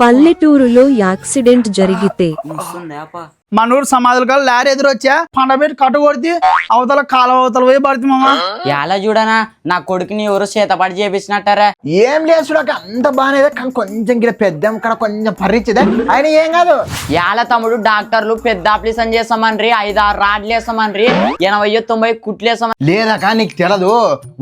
పల్లెటూరులో యాక్సిడెంట్ జరిగితే మన ఊరు సమాధులు కాదు లారీ ఎదురొచ్చా? పండబెట్టి కట్టు కొడితే అవతల కాలువ అవతల పోయి పడుతుంది మామ. ఎలా చూడనా? నా కొడుకుని ఎవరు చేతపాటు చేపించినట్టారా. ఏం లేదు చూడక అంత బాగానే కానీ కొంచెం గిడ పెద్ద ఇక్కడ కొంచెం పరిచిదే. ఆయన ఏం కాదు. యాల తమ్ముడు డాక్టర్లు పెద్ద ఆపరేషన్ చేస్తామన్రి ఐదు ఆరు రాడ్లు వేస్తామన్రి ఎనభై తొంభై కుట్లు వేస్తామని లేదక నీకు తెలదు.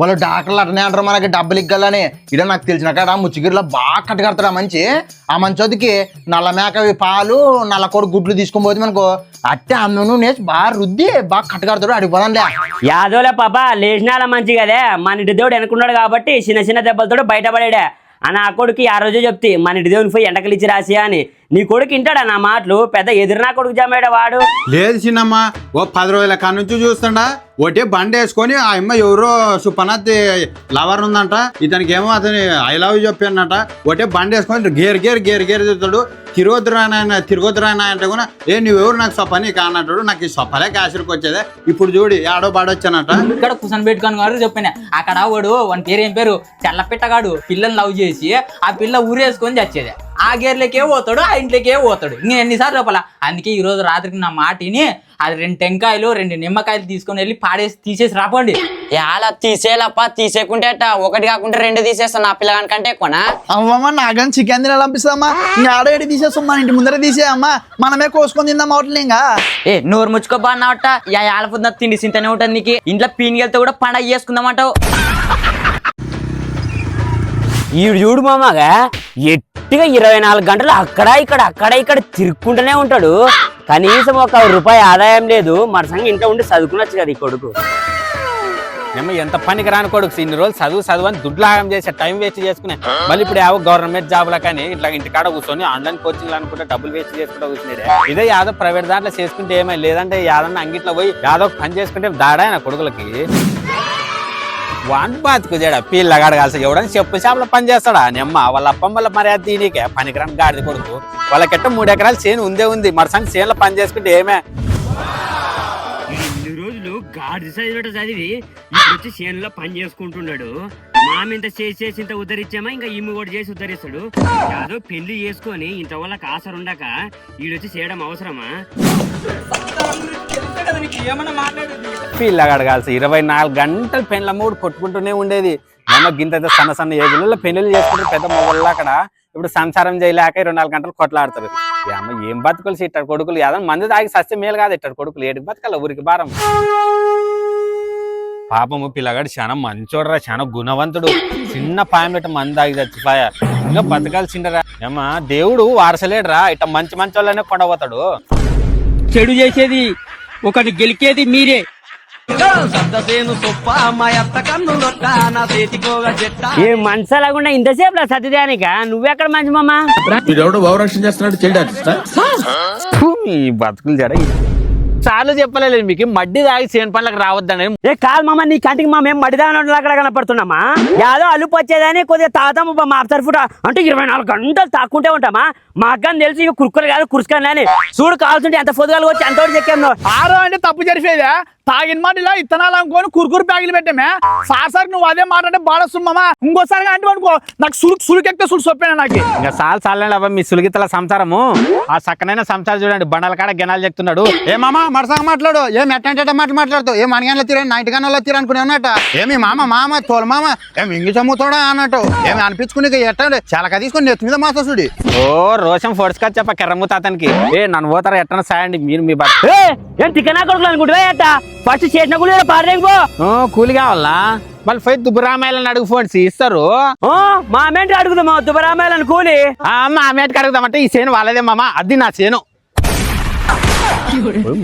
వాళ్ళు డాక్టర్లు అట్నే అంటారు మనకి డబ్బులు ఇగ్గలని ఇడ నాకు తెలిసిన కాడ ముచ్చిగిరిలో బాగా కట్టుకడతాడు ఆ మంచి. ఆ మంచోదికి నల్ల మేకవి పాలు నల్ల కొడు గుడ్లు తీసుకొని పోతే మనకు అట్టే అన్నను నేసి బాగా రుద్ది బాగా కట్టుకడతాడు అడిగి పోదాంలే. యాదోలే పాప లేచినాల మంచి కదే మన ఇంటి దేవుడు వెనుకున్నాడు కాబట్టి చిన్న చిన్న దెబ్బలతో బయటపడాడే. అని ఆ కొడుకు ఆ రోజే చెప్తే మన ఇంటి దేవుని పోయి ఎండకలిచ్చి రాసి అని. నీ కొడుకు వింటాడా నా మాటలు? పెద్ద ఎదురు నా కొడుకు జమాడా వాడు? లేదు చిన్నమ్మ ఓ పది రోజుల కాడ నుంచి చూస్తుండా. ఒకటే బండి వేసుకొని ఆ అమ్మ ఎవరో సుపనత్ లవర్ ఉందంట. ఇతనికి ఏమో అతని ఐ లవ్ చెప్పానట. ఒకటే బండి వేసుకొని గేర్ గేర్ గేర్ గేర్ తిరుగుతాడు తిరగొద్దురా నాయన తిరగొద్దురా నాయన అంటే కూడా ఏ నువ్వెవరు నాకు సొప్పని? కానట్టాడు నాకు ఈ సొప్పలే క్యాషర్కి వచ్చేదే. ఇప్పుడు చూడు ఆడో బాడొచ్చానట ఇక్కడ కుసన్ పెట్టుకొని గారు చెప్పిన. అక్కడ వాడు వాని పేరు ఏం పేరు తెల్లపిట్టగాడు పిల్లని లవ్ చేసి ఆ పిల్ల ఊరేసుకొని చచ్చేది. ఆ గేర్లకే పోతాడు ఆ ఇంట్లోకే పోతాడు. ఇంకా ఎన్నిసార్లు లోపల అందుకే ఈ రోజు రాత్రికి నా మాటిని అది రెండు టెంకాయలు రెండు నిమ్మకాయలు తీసుకొని వెళ్ళి పాడేసి తీసేసి రాపండి. యాల తీసేయాలప్ప తీసేకుంటే అట్ట ఒకటి కాకుండా రెండు తీసేస్తాను నా పిల్లగాని కంటే ఎక్కువనా? అవ్వమ్మ నాగని చికెన్ తినాలి అనిపిస్తుందమ్మా. ఇంకా ఆడ ఏడి తీసేస్తాం మన ఇంటి ముందర తీసేయమ్మా. మనమే కోసుకొని తిందాం అవట్లే ఇంకా. ఏ నోరు ముచ్చుకోబా అన్నవట? యా యాల పొద్దున తిండి సింతనే ఉంటుంది నీకు. ఇంట్లో పీనిగలతో కూడా పండగ చేసుకుందామంటావు ఈడు చూడు మామగా ఎట్టిగా ఇరవై నాలుగు గంటలు అక్కడ ఇక్కడ అక్కడ ఇక్కడ తిరుక్కుంటూనే ఉంటాడు. కనీసం ఒక రూపాయి ఆదాయం లేదు. మన సంగ ఇంట్లో ఉండి చదువుకునొచ్చు కదా ఈ కొడుకు. ఏమో ఎంత పనికి రాని కొడుకు? ఇన్ని రోజులు చదువు చదువు అని దుడ్లు చేసే టైం వేస్ట్ చేసుకునే. మళ్ళీ ఇప్పుడు ఏవో గవర్నమెంట్ జాబ్ల కానీ ఇట్లా ఇంటికాడ కూర్చొని ఆన్లైన్ కోచింగ్ అనుకుంటే డబ్బులు వేస్ట్ చేసుకుంటూ కూర్చునేదే ఇదే యాదో ప్రైవేట్ దాంట్లో చేసుకుంటే ఏమై లేదంటే యాదన్న అంగిట్లో పోయి యాదో పని చేసుకుంటే దాడా నా కొడుకులకి. వాన్ బాతుకు చేయడా పిల్లగాడు కలిసి ఎవడని చెప్పు చేపల పని చేస్తాడా? నెమ్మ వాళ్ళ అప్పమ్మ వాళ్ళ మర్యాద దీనికే. పనికిరాని గాడిద కొడుకు. వాళ్ళకెట్ట మూడు ఎకరాలు చేను ఉందే ఉంది. మరసంగ్ చేనులో పని చేసుకుంటే ఏమే? ఇన్ని రోజులు గాడిద చదివినట్టు చదివి ఇప్పుడు వచ్చి చేనులో పని చేసుకుంటున్నాడు. మామింత చేసి చేసి ఇంత ఉద్ధరించామా? ఇంకా ఈమె కూడా చేసి ఉద్ధరిస్తాడు. యాదో పెళ్ళి చేసుకొని ఇంత వాళ్ళకి ఆసరు ఉండక ఈడొచ్చి చేయడం అవసరమా? పిల్లగాడు కలిసి ఇరవై నాలుగు గంటలు పెండ్ల మూడు కొట్టుకుంటూనే ఉండేది. ఏమో గింత సన్న సన్న ఏజ్లలో పెళ్ళిళ్ళు చేసుకుంటారు పెద్ద మొగళ్ళు అక్కడ ఇప్పుడు సంసారం చేయలేక ఇరవై నాలుగు గంటలు కొట్లాడతారు. ఏమో ఏం బతుకులు ఇట్టాడు కొడుకులు? ఏదో మంది తాగి సస్తే మేలు కాదు ఇట్టాడు కొడుకులు. ఏడుకు బతకాల ఊరికి భారం. పాపము పిల్లగాడు చాలా మంచోడరా చాలా గుణవంతుడు. చిన్న పాయమిట మంది తాగి చచ్చిపోయా. ఇంకా బతకాల్సిండరా ఏమా దేవుడు వారసలేడురా. ఇట్ట మంచి మంచి వాళ్ళనే కొండపోతాడు. చెడు చేసేది ఒకటి గెలికేది మీరే. ఏ మనసు లేకుండా ఇంతసేపు సత్యదానిక నువ్వెక్కడ మంచి మామ? వీడెవడో భావరక్షణ చేస్తున్నాడు చేయడానికి బతుకులు జడ చాలు చెప్పలేదు మీకు మడ్డి తాగి సేను పనులకు రావద్దని. ఏ కాదు మామ నీ కంటికి మా మేము మడిదాని అక్కడ కనపడుతున్నామా? యాదో అలుపు వచ్చేదని కొద్దిగా తాగుతాము మా తరఫుట అంటే ఇరవై నాలుగు గంటలు తాక్కుంటే ఉంటామా? మా అక్కని తెలిసి ఇక కురుకులు కాదు కురుసుకొని చూడు కావాల్సింటే ఎంత పొద్దుగాలు వచ్చి ఎంత చెక్కాము ఆరో అంటే తప్పు జరిపేదా? తాగిన మాట ఇలా ఇత్తనాలు అనుకోని కురుకురు ప్యాకెలు పెట్టామే. సార్ సార్ నువ్వు అదే మాట అంటే బాడొస్తున్నామా ఇంకోసారి అంటే అనుకో నాకు సులుకు సులుకెక్తే సులు సొప్పాను నాకు? ఇంకా సాల్ సాలండి అవ్వ మీ సులిగితల సంసారము. ఆ సక్కనైన సంసారం చూడండి బండల కాడ గెనాలు చెప్తున్నాడు. ఏ మామ మరసంగా మాట్లాడు. ఏం ఎట్టంటే మాటలు మాట్లాడుతావు? ఏం అనగానే తీరా నైట్ గన్నులో తీరా అనుకుని ఉన్నట్ట ఏమి మామ మామ తోలు మామ ఏం ఇంగి చమ్ముతాడా అన్నట్టు? ఏమి అనిపించుకుని ఎట్టండి చాలా తీసుకొని నెత్తి మీద మాసూడి ఓ రోషం ఫోర్స్కా చెప్ప కెర్రమ్మ అతనికి. ఏ నన్ను పోతారా? ఎట్టన సాయండి మీరు మీ బత్ ఏ తిక్కనా కొడుకులు అనుకుంటున్నా ఫస్ట్ చేసిన కూడా పారేపో కూలి కావాలా? మళ్ళీ పోయి దుబ్బరామాయలని అడుగు ఫోన్ ఇస్తారు. మా అమ్మేంటి అడుగుదామా? దుబ్బరామాయాలని కూలి. అమ్మ ఆమె అడుగుదామంటే ఈ చేను వాళ్ళదే మామ. అది నా చేను.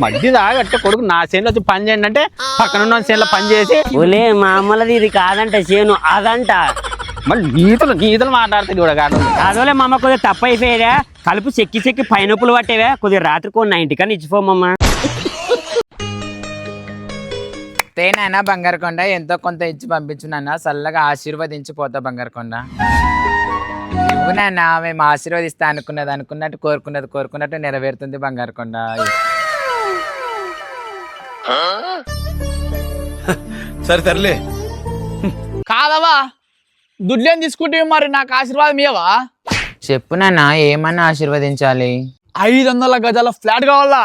మడ్డి దాగట్టే కొడుకు నా చేనులో వచ్చి పని చేయండి అంటే పక్కన ఉన్న చేనులో పని చేసి ఓలే మా అమ్మలది ఇది కాదంట చేను అదంట. మళ్ళీ గీతలు గీతలు మాట్లాడుతుంది కూడా కాదు. అదోలే మామ కొద్దిగా తప్పు అయిపోయేదా. కలుపు చెక్కి చెక్కి పైనొప్పులు పట్టేవే. కొద్దిగా రాత్రి కొన్ని ఇంటికని ఇచ్చిపోమమ్మా తేనైనా బంగారకొండ ఎంతో కొంత ఇచ్చి పంపించు నాన్న చల్లగా ఆశీర్వదించి పోతా బంగారకొండ. ఇవ్వు నాన్న మేము ఆశీర్వదిస్తా అనుకున్నది అనుకున్నట్టు కోరుకున్నది కోరుకున్నట్టు నెరవేరుతుంది బంగారకొండ. సరే సర్లే. కాదవా దుడ్లేం తీసుకుంటే మరి నాకు ఆశీర్వాదం ఇవ్వవా చెప్పు నాన్న ఏమన్నా ఆశీర్వదించాలి? ఐదు వందల గజాల ఫ్లాట్ కావాలా?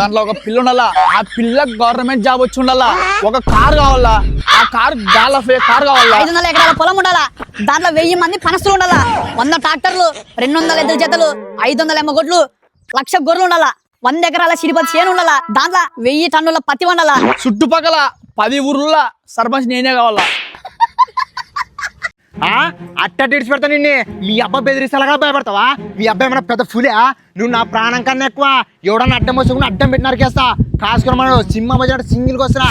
దాంట్లో ఒక పిల్ల ఉండాలా? ఆ పిల్ల గవర్నమెంట్ జాబ్ వచ్చి ఉండాలా? ఒక కార్ కావాలా? ఆ కార్ కార్ కావాలా? ఐదు వందల ఎకరాల పొలం ఉండాలా? దాంట్లో వెయ్యి మంది పనస్తులు ఉండాలా? వంద ట్రాక్టర్లు రెండు వందల ఎద్దుల జతలు ఐదు వందల ఎమ్మగొడ్లు లక్ష గొర్రెలు ఉండాలా? వంద ఎకరాల సిరిపతి చేను ఉండాలా? దాంట్లో వెయ్యి టన్నుల పత్తి వండాలా? చుట్టుపక్కల పది ఊర్ల సర్పంచ్ నేనే కావాలా? అట్ట తీర్చి పెడతా నిన్ను. మీ అబ్బాయి బెదిరిస్తేలాగా భయపడతావా? మీ అబ్బాయి ఏమైనా పెద్ద ఫులే నువ్వు నా ప్రాణం కన్నా ఎక్కువ ఎవడన్నా అడ్డం వచ్చుకుని అడ్డం పెట్టినారు కేస్తా కాసుకుని మనం సింహ బజార్ సింగిల్కి వస్తున్నా.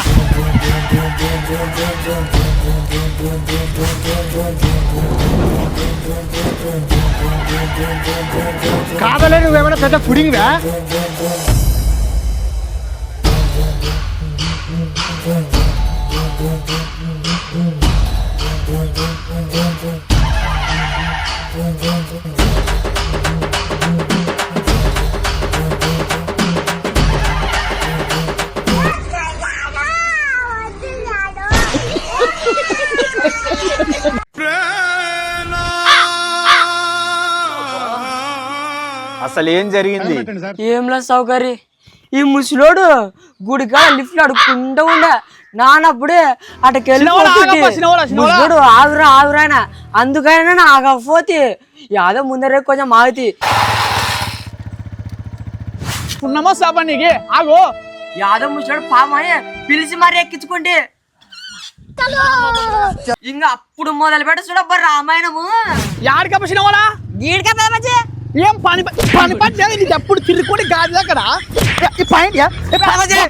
కాదలే నువ్వేమైనా పెద్ద ఫుడింగ్వా అసలు ఏం జరిగింది? ఏంలా సౌకర్యం ఈ ముసలోడు గుడికాడ లిఫ్ట్లో అడుక్కుంటూ ఉండే. నానప్పుడే అటకెళ్ళి. ముసలోడు ఆగురా ఆగురానా అందుకైనా నా ఆగకపోతే యాదో ముందరే కొంచెం ఆగుతి. పున్నమో శాప నీకి. ఆగో. యాదో ముసలోడు పామని పిలిచి మరి ఎక్కించుకుంటే. ఇంకా అప్పుడు మొదలు పెట్టి చూడబ్బా రామాయణము. యాడికప్ప చిన్నవాడా గీడికే ఏం పని పని పని నీకు ఎప్పుడు తిరుగుకొని గాడి దగ్గర ఈ పాయింట్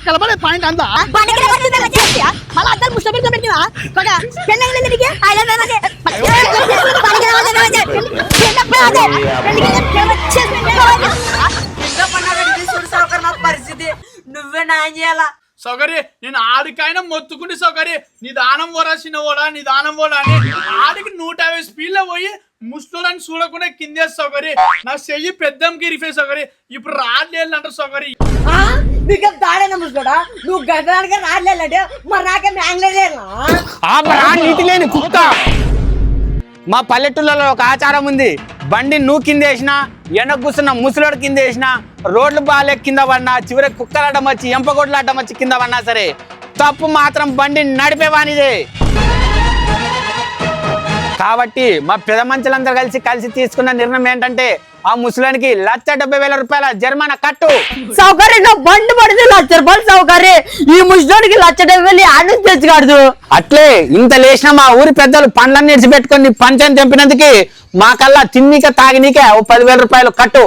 కలపడే పాయింట్ రావాలి పెదమచ్చి పరిస్థితి. నువ్వే న్యాయం చేయాలా? సౌకర్య నేను ఆడికైనా మొత్తుకుంటే సౌకర్య. నీ దానం పోరా చిన్నవాడా నీ దానం పోరా అని ఆడికి నూట యాభై స్పీడ్లో పోయి ముస్టోలని చూడకుండా కిందే సౌకర్య నా చెయ్యి పెద్దంకి రిఫే సౌకర్య ఇప్పుడు రాలేదు అంటారు సౌకర్య నీకు దాడైన ముసలోడా నువ్వు మరి నాకే లేని కుక్క. మా పల్లెటూళ్ళలో ఒక ఆచారం ఉంది. బండి నువ్వు కింద వేసినా ఎండ కూర్చున్న ముసలోడు కింద వేసినా రోడ్లు బాగాలే కింద పడినా చివరికి కుక్కలు అడ్డం వచ్చి ఎంపగొడ్లు అడ్డం వచ్చి కింద పడినా సరే తప్పు మాత్రం బండి నడిపేవానిదే కాబట్టి మా పెద్ద మంచులందరూ కలిసి కలిసి తీసుకున్న నిర్ణయం ఏంటంటే ఆ ముసలానికి లక్ష డెబ్బై వేల రూపాయల జరిమానా కట్టు. సౌకర్యం నా బండి పడితే లక్ష రూపాయలు సౌకర్యం. ఈ ముసలోడికి లక్ష డెబ్బై ఆడు తెచ్చుకాడు అట్లే ఇంత లేచిన మా ఊరి పెద్దలు పండ్లన్నీ ఇడిచిపెట్టుకొని పంచాన్ని తెంపినందుకు మా కల్లా తిన్నిక తాగినీకే ఓ పదివేల రూపాయలు కట్టు?